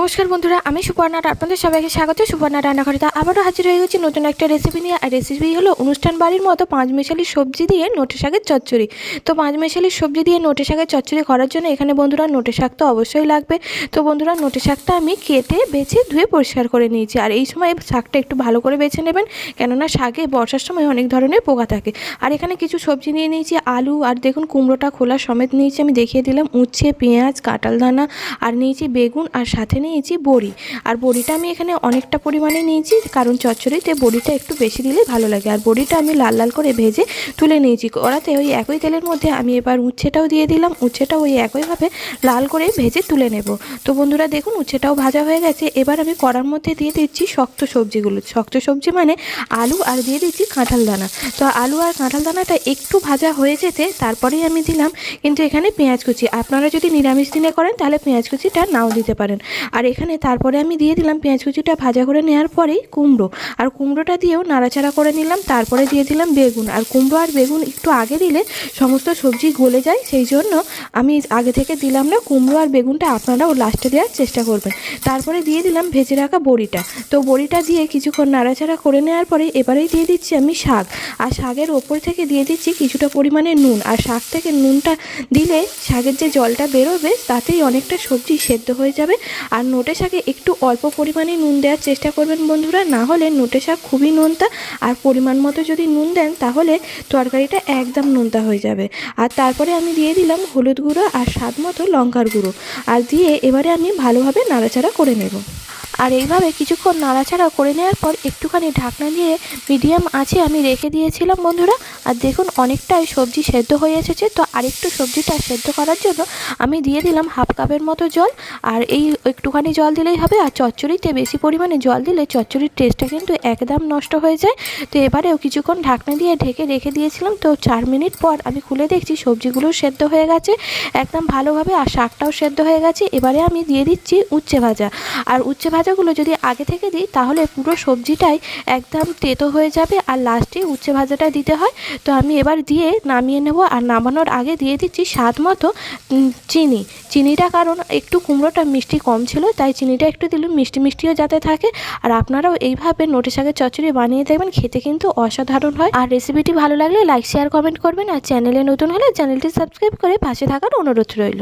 নমস্কার বন্ধুরা, আমি সুপর্ণা আপনাদের সবাইকে স্বাগত। সুপর্ণা রান্নাঘরে আবারও হাজির হয়ে গেছি নতুন একটা রেসিপি নিয়ে। আর রেসিপি হলো অনুষ্ঠান বাড়ির মতো পাঁচ মেশালি সবজি দিয়ে নোটে শাকের চচ্চড়ি। তো পাঁচ মেশালি সবজি দিয়ে নোটে শাকের চচ্চড়ি করার জন্য এখানে বন্ধুরা নোটে শাক তো অবশ্যই লাগবে। তো বন্ধুরা, নোটে শাকটা আমি কেটে, বেছে, ধুয়ে পরিষ্কার করে নিয়েছি। আর এই সময় শাকটা একটু ভালো করে বেছে নেবেন। কেননা শাকে বর্ষার সময় অনেক ধরনের পোকা থাকে। আর এখানে কিছু সবজি নিয়ে নিয়েছি, আলু আর দেখুন কুমড়োটা খোলা সমেত নিয়েছি। আমি দেখিয়ে দিলাম, উচ্ছে, পেঁয়াজ, কাঁঠাল দানা। আর নিয়েছি বেগুন আর সাথে নিয়েছি বড়ি। আর বড়িটা আমি এখানে অনেকটা পরিমাণে নিয়েছি, কারণ চচ্চড়িতে বড়িটা একটু বেশি দিলেই ভালো লাগে। আর বড়িটা আমি লাল লাল করে ভেজে তুলে নিয়েছি। কড়াতে ওই একই তেলের মধ্যে আমি এবার উচ্ছেটাও দিয়ে দিলাম। উচ্ছেটাও ওই একইভাবে লাল করে ভেজে তুলে নেব। তো বন্ধুরা, দেখুন, উচ্ছেটাও ভাজা হয়ে গেছে। এবার আমি কড়ার মধ্যে দিয়ে দিচ্ছি শক্ত সবজিগুলো। শক্ত সবজি মানে আলু আর দিয়ে দিচ্ছি কাঁঠাল দানা। তো আলু আর কাঁঠাল দানাটা একটু ভাজা হয়ে যেতে তারপরেই আমি দিলাম কিন্তু এখানে পেঁয়াজ কুচি। আপনারা যদি নিরামিষ দিনে করেন তাহলে পেঁয়াজ কুচিটা নাও দিতে পারেন। আর এখানে তারপরে আমি দিয়ে দিলাম পেঁয়াজ কুচিটা ভাজা করে নেওয়ার পরেই কুমড়ো। আর কুমড়োটা দিয়েও নাড়াচাড়া করে নিলাম, তারপরে দিয়ে দিলাম বেগুন। আর কুমড়ো আর বেগুন একটু আগে দিলে সমস্ত সবজি গলে যায়, সেই জন্য আমি আগে থেকে দিলাম না, কুমড়ো আর বেগুনটা আপনারাও লাস্টে দেওয়ার চেষ্টা করবেন। তারপরে দিয়ে দিলাম ভেজে রাখা বড়িটা। তো বড়িটা দিয়ে কিছুক্ষণ নাড়াচাড়া করে নেওয়ার পরে এবারেই দিয়ে দিচ্ছি আমি শাক। আর শাকের ওপর থেকে দিয়ে দিচ্ছি কিছুটা পরিমাণে নুন। আর শাক থেকে নুনটা দিলে শাকের যে জলটা বেরোবে, তাতেই অনেকটা সবজি সেদ্ধ হয়ে যাবে। আর নোটে শাকে একটু অল্প পরিমাণে নুন দেওয়ার চেষ্টা করবেন বন্ধুরা। না হলে নোটে শাক খুবই নোনতা। আর পরিমাণ মতো যদি নুন দেন, তাহলে তরকারিটা একদম নোনতা হয়ে যাবে। আর তারপরে আমি দিয়ে দিলাম হলুদ গুঁড়ো আর স্বাদ মতো লঙ্কার গুঁড়ো। আর দিয়ে এবারে আমি ভালোভাবে নাড়াচাড়া করে নেব। আর এইভাবে কিছুক্ষণ নাড়াচাড়া করে নেওয়ার পর একটুখানি ঢাকনা দিয়ে মিডিয়াম আছে আমি রেখে দিয়েছিলাম, বন্ধুরা। আর দেখুন, অনেকটাই সবজি সেদ্ধ হয়ে এসেছে। তো আরেকটু সবজিটা সেদ্ধ করার জন্য আমি দিয়ে দিলাম হাফ কাপের মতো জল। আর এই একটুখানি জল দিলেই হবে। আর চচ্চড়িতে বেশি পরিমাণে জল দিলে চচ্চড়ির টেস্টটা কিন্তু একদম নষ্ট হয়ে যায়। তো এবারেও কিছুক্ষণ ঢাকনা দিয়ে ঢেকে রেখে দিয়েছিলাম। তো চার মিনিট পর আমি খুলে দেখছি সবজিগুলো সেদ্ধ হয়ে গেছে। একদম ভালোভাবে আর শাকটাও সেদ্ধ হয়ে গেছে। এবারে আমি দিয়ে দিচ্ছি উচ্ছে ভাজা। আর উচ্ছে ভাজাগুলো যদি আগে থেকে দিই, তাহলে পুরো সবজিটাই একদম তেতো হয়ে যাবে আর লাস্টে উচ্ছে ভাজাটা দিতে হয়। তো আমি এবার দিয়ে নামিয়ে নেব আর নামানোর আগে দিয়ে দিচ্ছি স্বাদ মতো চিনি। চিনিটা কারণ একটু কুমড়োটা মিষ্টি কম ছিল, তাই চিনিটা একটু দিলে মিষ্টি মিষ্টিও যাতে থাকে। আর আপনারাও এইভাবে নোটে শাকের চচ্চড়ি বানিয়ে দেখবেন, খেতে কিন্তু অসাধারণ হয়। আর রেসিপিটি ভালো লাগলে লাইক শেয়ার কমেন্ট করবেন। আর চ্যানেলে নতুন হলে চ্যানেলটি সাবস্ক্রাইব করে পাশে থাকার অনুরোধ রইল।